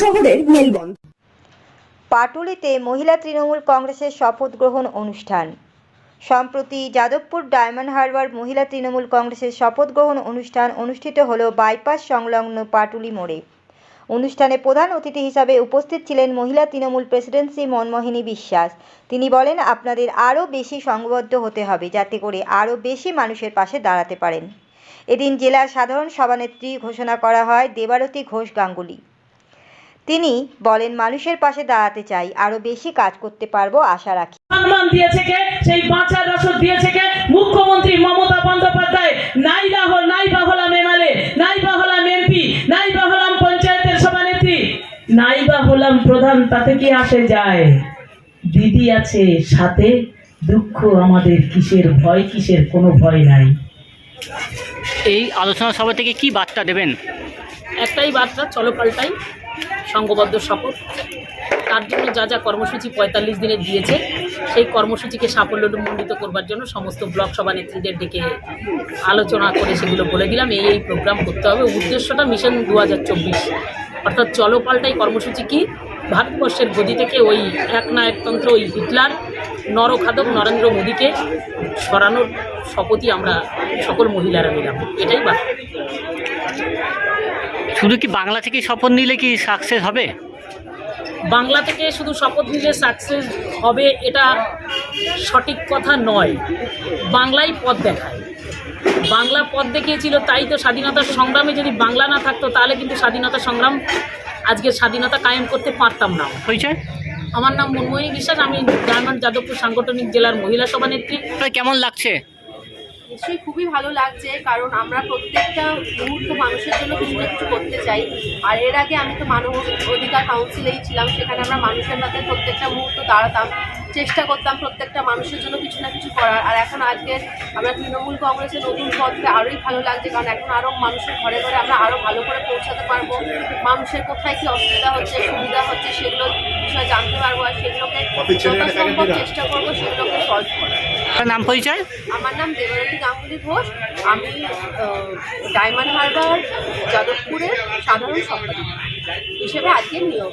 শহরের পাটুলিতে মহিলা তৃণমূল কংগ্রেসের শপথ গ্রহণ অনুষ্ঠান। সম্প্রতি যাদবপুর ডায়মন্ড হারবার মহিলা তৃণমূল কংগ্রেসের শপথ গ্রহণ অনুষ্ঠান অনুষ্ঠিত হল বাইপাস সংলগ্ন পাটুলি মোড়ে। অনুষ্ঠানে প্রধান অতিথি হিসাবে উপস্থিত ছিলেন মহিলা তৃণমূল প্রেসিডেন্সি মনমোহিনী বিশ্বাস। তিনি বলেন, আপনাদের আরও বেশি সংবদ্ধ হতে হবে যাতে করে আরও বেশি মানুষের পাশে দাঁড়াতে পারেন। এদিন জেলার সাধারণ সভানেত্রী ঘোষণা করা হয়, দেবারতী ঘোষ গাঙ্গুলি। তিনি বলেন, মানুষের পাশে দাঁড়াতে চাই আরও বেশি কাজ করতে পারব, আশা রাখি। সম্মান দিয়েছে কে? সেই বাঁচার রসদ দিয়েছে কে? মুখ্যমন্ত্রী মমতা বন্দ্যোপাধ্যায়। নাই বা হলাম প্রধান তাতে কি আসে যায়? দিদি আছে সাথে দুঃখ আমাদের কিসের ভয় কিসের কোনো ভয় নাই। এই আলোচনা সভা থেকে কি বার্তা দেবেন? একটাই বার্তা চলো পাল্টাই। সংঘবদ্ধ শপথ। তার জন্য যা যা কর্মসূচি পঁয়তাল্লিশ দিনের দিয়েছে সেই কর্মসূচিকে সাফল্যমণ্ডিত করবার জন্য সমস্ত ব্লক সভা নেত্রীদের ডেকে আলোচনা করে সেগুলো বলে দিলাম। এই এই প্রোগ্রাম করতে হবে। উদ্দেশ্যটা মিশন দু হাজার চব্বিশ। অর্থাৎ চলো পাল্টাই কর্মসূচি কি? ভারতবর্ষের গদি থেকে ওই একনায়কতন্ত্র ওই হিটলার নরখাদক নরেন্দ্র মোদীকে সরানোর শপথই আমরা সকল মহিলারা নিলাম। এটাই বার্তা শুধু কি বাংলা থেকে শপথ নিলে কি সাকসেস হবে? বাংলা থেকে শুধু শপথ নিলে সাকসেস হবে এটা সঠিক কথা নয়। বাংলাই পথ দেখায়। বাংলা পথ দেখিয়েছিল তাই তো স্বাধীনতার সংগ্রামে যদি বাংলা না থাকতো তাহলে কিন্তু স্বাধীনতা সংগ্রাম আজকে স্বাধীনতা কায়েম করতে পারতাম না। পরিচয় আমার নাম মনমোহনী বিশ্বাস আমি ডায়মন্ড যাদবপুর সাংগঠনিক জেলার মহিলা সভানেত্রী। কেমন লাগছে? নিশ্চয়ই খুবই ভালো লাগছে কারণ আমরা প্রত্যেকটা মুহূর্ত মানুষের জন্য কিছু না কিছু করতে চাই। আর এর আগে আমি তো মানব অধিকার কাউন্সিলেই ছিলাম সেখানে আমরা মানুষের সাথে প্রত্যেকটা মুহূর্ত দাঁড়াতাম। চেষ্টা করতাম প্রত্যেকটা মানুষের জন্য কিছু না কিছু করার। আর এখন আজকে আমরা তৃণমূল কংগ্রেসের নতুন পথে আরোই ভালো লাগছে কারণ এখন আরও মানুষের ঘরে ঘরে আমরা আরও ভালো করে পৌঁছাতে পারব। মানুষের কোথায় কী অসুবিধা হচ্ছে সুবিধা হচ্ছে সেগুলো বিষয়ে জানতে পারব আর সেগুলোকে যথাসম্ভব চেষ্টা করব সেগুলোকে সলভ করার। নাম পরিচয়? আমার নাম দেবরতী গাঙ্গুলি ঘোষ। আমি ডায়মন্ড হারবার যাদবপুরের সাধারণ সম্পাদক হিসেবে আজকে নিয়োগ।